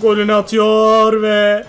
Golünü atıyor ve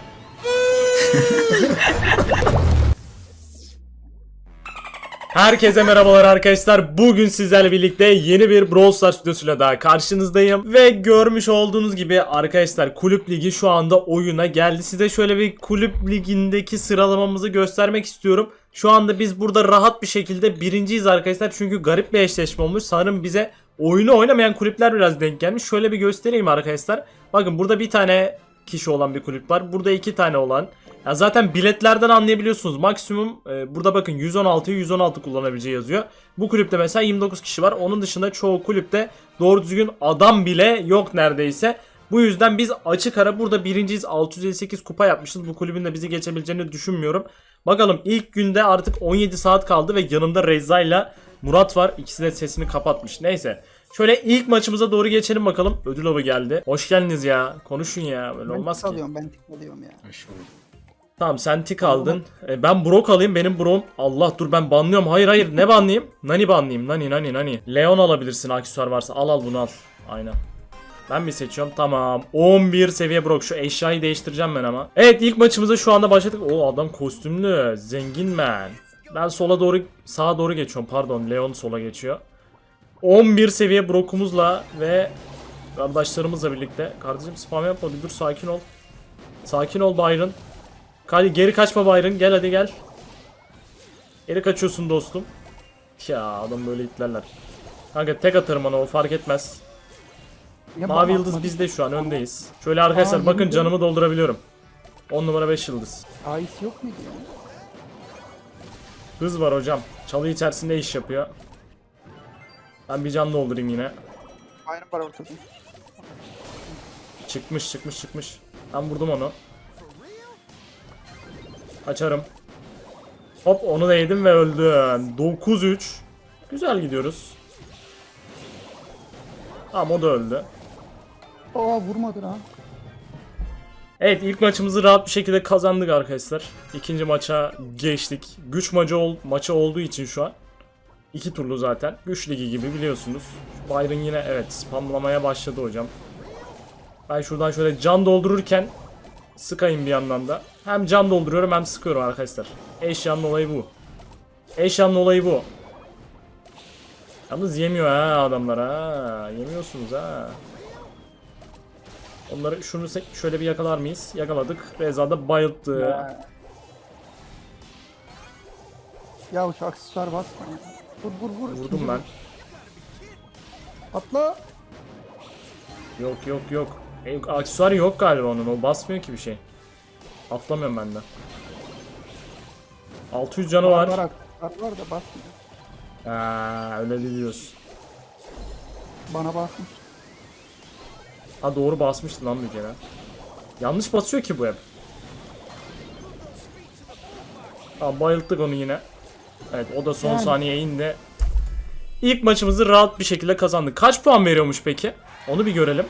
Herkese merhabalar arkadaşlar. Bugün sizlerle birlikte yeni bir Brawl Stars videosuyla daha karşınızdayım. Ve görmüş olduğunuz gibi arkadaşlar kulüp ligi şu anda oyuna geldi. Size şöyle bir kulüp ligindeki sıralamamızı göstermek istiyorum. Şu anda biz burada rahat bir şekilde birinciyiz arkadaşlar. Çünkü garip bir eşleşme olmuş. Sanırım bize oyunu oynamayan kulüpler biraz denk gelmiş. Şöyle bir göstereyim arkadaşlar. Bakın burada bir tane kişi olan bir kulüp var. Burada iki tane olan. Ya zaten biletlerden anlayabiliyorsunuz. Maksimum e, burada bakın 116'yı 116 kullanabileceği yazıyor. Bu kulüpte mesela 29 kişi var. Onun dışında çoğu kulüpte doğru düzgün adam bile yok neredeyse. Bu yüzden biz açık ara burada birinciyiz. 658 kupa yapmışız. Bu kulübün de bizi geçebileceğini düşünmüyorum. Bakalım ilk günde artık 17 saat kaldı ve yanımda Reza ile Murat var. İkisi de sesini kapatmış. Neyse. Şöyle ilk maçımıza doğru geçelim bakalım. Ödül avı geldi. Hoş geldiniz ya. Konuşun ya. Böyle Ben olmaz tık ki. alıyorum ben tık alıyorum ya. Hoş bulduk. Tamam sen tik aldın. E, ben Brock alayım. Benim Brock'um. Allah dur ben banlıyorum. Hayır hayır. Ne banlayayım? Nani banlayayım. Nani nani nani. Leon alabilirsin aksesuar varsa. Al al bunu al. Aynen. Ben mi seçiyorum? Tamam. 11 seviye Brock. Şu eşyayı değiştireceğim ben ama. Evet ilk maçımıza şu anda başladık. O adam kostümlü. Zengin man. Ben sola doğru sağa doğru geçiyorum. Pardon. Leon sola geçiyor. 11 seviye Brock'umuzla ve kardeşlerimizle birlikte. Kardeşim spam yapma. Dur sakin ol. Sakin ol Byron. Hadi geri kaçma Byron. Gel hadi gel. Geri kaçıyorsun dostum. Ya adam böyle itlerler. Kanka tek atarım ona o fark etmez. Ya Mavi yıldız atmadı. bizde şu an öndeyiz. Şöyle arkadaşlar Aa, bakın canımı doldurabiliyorum. 10 numara 5 yıldız. Ais yok muydu ya? Hız var hocam. Çalı içerisinde iş yapıyor. Ben bir can doldurayım yine. Aynı para ortada. Çıkmış çıkmış çıkmış. Ben vurdum onu. Açarım. Hop onu da yedim ve öldüm. 9-3. Güzel gidiyoruz. Tamam o da öldü. Aa vurmadı lan. Evet ilk maçımızı rahat bir şekilde kazandık arkadaşlar. İkinci maça geçtik. Güç maçı, ol, maçı olduğu için şu an. İki turlu zaten. Güç ligi gibi biliyorsunuz. Byron yine evet spamlamaya başladı hocam. Ben şuradan şöyle can doldururken sıkayım bir yandan da. Hem can dolduruyorum hem sıkıyorum arkadaşlar. Eşyanın olayı bu. Eşyanın olayı bu. Yalnız yemiyor ha adamlar ha. Yemiyorsunuz ha. Onları şunu şöyle bir yakalar mıyız? Yakaladık. Reza da bayılttı. Ya şu aksesuar basma ya. Vur vur vur. Vurdum ben. Atla. Yok yok yok. E, aksesuarı yok galiba onun. O basmıyor ki bir şey. Atlamıyorum ben de. 600 canı Var var. var aksesuar var da basmıyor. Ha, öyle diyorsun. Bana basmış. Ha doğru basmıştı lan bir kere. Yanlış basıyor ki bu hep. Tamam bayılttık onu yine. Evet o da son Yani. saniye indi. İlk maçımızı rahat bir şekilde kazandık. Kaç puan veriyormuş peki? Onu bir görelim.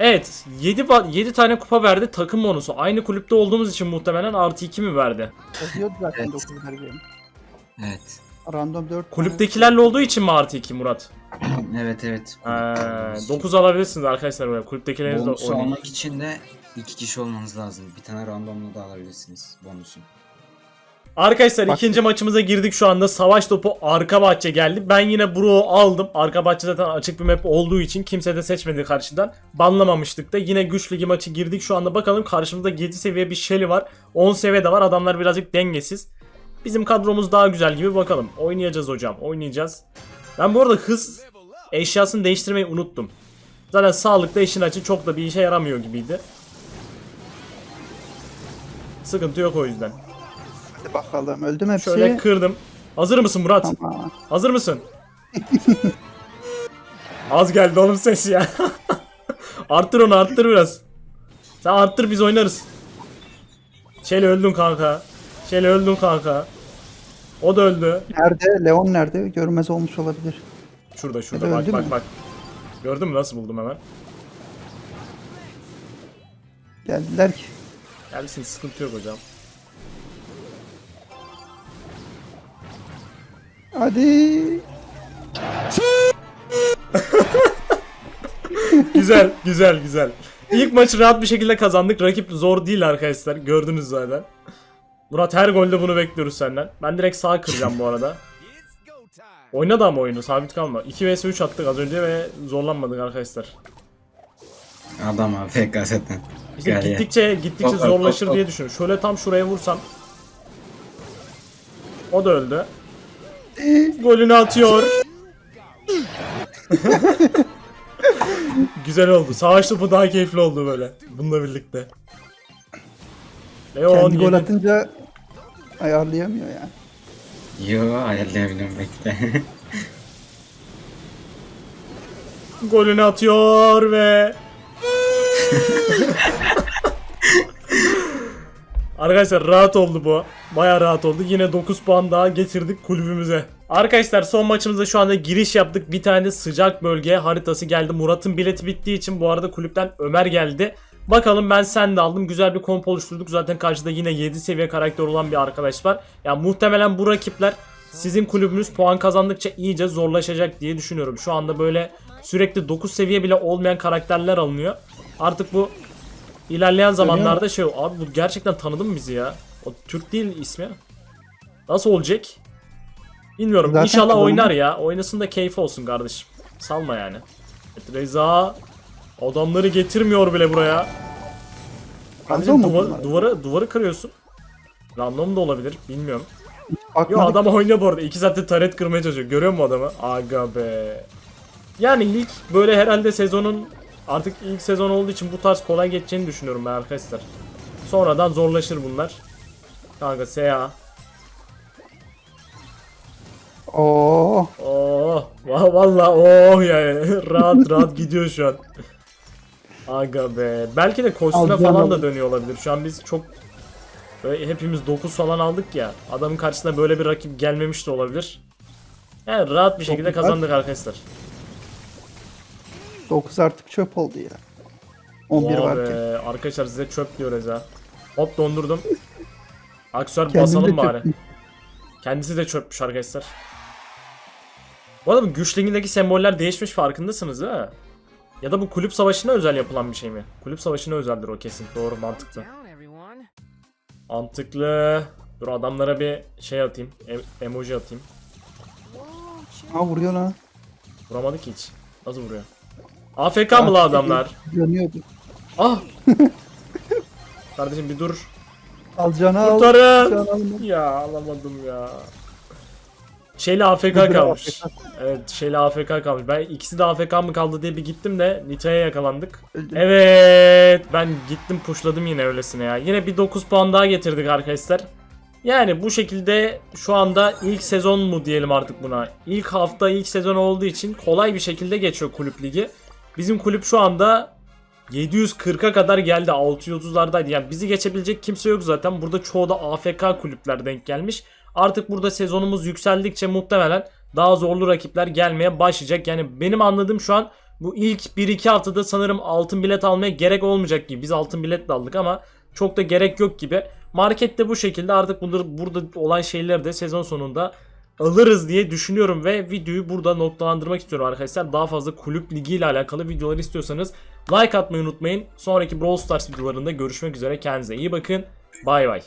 Evet 7, 7 tane kupa verdi takım bonusu. Aynı kulüpte olduğumuz için muhtemelen artı 2 mi verdi? Zaten Evet. 9 vereceğim. Evet. Random 4 Kulüptekilerle olduğu için mi artı 2 Murat? Evet evet. Ee, 9 alabilirsiniz arkadaşlar böyle. Kulüptekileriniz de Bonusu oynayın. almak için de iki kişi olmanız lazım. Bir tane randomla da alabilirsiniz bonusu. Arkadaşlar Bak- ikinci maçımıza girdik şu anda. Savaş topu arka bahçe geldi. Ben yine Bro'u aldım. Arka bahçe zaten açık bir map olduğu için kimse de seçmedi karşıdan. Banlamamıştık da. Yine güç ligi maçı girdik. Şu anda bakalım karşımızda 7 seviye bir Shelly var. 10 seviye de var. Adamlar birazcık dengesiz. Bizim kadromuz daha güzel gibi bakalım. Oynayacağız hocam. Oynayacağız. Ben bu arada hız eşyasını değiştirmeyi unuttum. Zaten sağlıkta işin açı çok da bir işe yaramıyor gibiydi. Sıkıntı yok o yüzden. Hadi bakalım öldüm hepsi. Şöyle kırdım. Hazır mısın Murat? Tamam. Hazır mısın? Az geldi oğlum ses ya. arttır onu arttır biraz. Sen arttır biz oynarız. Şeli öldün kanka. Şeli öldün kanka. O da öldü. Nerede? Leon nerede? Görmez olmuş olabilir. Şurada şurada bak öldü bak mü? bak. Gördün mü nasıl buldum hemen? Geldiler ki. Gelsin sıkıntı yok hocam. Hadi. güzel güzel güzel. İlk maçı rahat bir şekilde kazandık. Rakip zor değil arkadaşlar. Gördünüz zaten. Murat her golde bunu bekliyoruz senden. Ben direkt sağ kıracağım bu arada. Oyna da ama oyunu sabit kalma. 2 vs 3 attık az önce ve zorlanmadık arkadaşlar. Adam abi. İşte Gel ya. gittikçe gittikçe Hop, hop, zorlaşır hop, hop. diye düşünüyorum. Şöyle tam şuraya vursam. O da öldü. Golünü atıyor. Güzel oldu. Savaş topu daha keyifli oldu böyle. Bununla birlikte. Leon Kendi gol yedi. atınca ayarlayamıyor ya. Yo ayarlayabiliyorum bekle. golünü atıyor ve Arkadaşlar rahat oldu bu. Baya rahat oldu. Yine 9 puan daha getirdik kulübümüze. Arkadaşlar son maçımızda şu anda giriş yaptık. Bir tane sıcak bölge haritası geldi. Murat'ın bileti bittiği için bu arada kulüpten Ömer geldi. Bakalım ben sen de aldım. Güzel bir komp oluşturduk. Zaten karşıda yine 7 seviye karakter olan bir arkadaş var. Ya muhtemelen bu rakipler sizin kulübünüz puan kazandıkça iyice zorlaşacak diye düşünüyorum. Şu anda böyle sürekli 9 seviye bile olmayan karakterler alınıyor. Artık bu ilerleyen zamanlarda şey abi bu gerçekten tanıdı mı bizi ya? O Türk değil ismi. Nasıl olacak? Bilmiyorum. Zaten İnşallah tanıdı. oynar ya. Oynasın da keyfi olsun kardeşim. Salma yani. Evet, Reza adamları getirmiyor bile buraya. Kardeşim duvar, duvarı duvarı kırıyorsun. Random da olabilir. Bilmiyorum. Yo adam oynuyor bu arada. 2 saattir taret kırmaya çalışıyor. Görüyor musun adamı? Aga be. Yani ilk böyle herhalde sezonun artık ilk sezon olduğu için bu tarz kolay geçeceğini düşünüyorum ben arkadaşlar. Sonradan zorlaşır bunlar. Kanka SA. Oo. Va- valla oh yani rahat rahat gidiyor şu an. Aga be. Belki de kostüme falan da dönüyor olabilir. Şu an biz çok böyle hepimiz 9 falan aldık ya. Adamın karşısına böyle bir rakip gelmemiş de olabilir. Yani rahat bir şekilde kazandık arkadaşlar. 9 artık çöp oldu ya. 11 Vay varken. be. Arkadaşlar size çöp diyoruz ha. Hop dondurdum. Kendim de basalım bari. Kendisi de çöpmüş arkadaşlar. Bu arada bu güç ligindeki semboller değişmiş farkındasınız değil mi? Ya da bu kulüp savaşına özel yapılan bir şey mi? Kulüp savaşına özeldir o kesin. Doğru mantıklı. Mantıklı. Dur adamlara bir şey atayım. e- emoji atayım. Ha vuruyor lan. Vuramadı ki hiç. Nasıl vuruyor? AFK mı la adamlar? Dönüyordu. Ah! Kardeşim bir dur. Al canı al. Kurtarın! Canı al. Ya alamadım ya. Şeyle AFK kalmış. Evet şeyle AFK kalmış. Ben ikisi de AFK mı kaldı diye bir gittim de Nitra'ya yakalandık. Evet ben gittim pushladım yine öylesine ya. Yine bir 9 puan daha getirdik arkadaşlar. Yani bu şekilde şu anda ilk sezon mu diyelim artık buna. İlk hafta ilk sezon olduğu için kolay bir şekilde geçiyor kulüp ligi. Bizim kulüp şu anda 740'a kadar geldi. 630'lardaydı. Yani bizi geçebilecek kimse yok zaten. Burada çoğu da AFK kulüpler denk gelmiş. Artık burada sezonumuz yükseldikçe muhtemelen daha zorlu rakipler gelmeye başlayacak. Yani benim anladığım şu an bu ilk 1-2 haftada sanırım altın bilet almaya gerek olmayacak gibi. Biz altın bilet de aldık ama çok da gerek yok gibi. Markette bu şekilde artık bunları, burada olan şeyleri de sezon sonunda alırız diye düşünüyorum ve videoyu burada noktalandırmak istiyorum arkadaşlar. Daha fazla kulüp ligi ile alakalı videolar istiyorsanız like atmayı unutmayın. Sonraki Brawl Stars videolarında görüşmek üzere. Kendinize iyi bakın. Bay bay.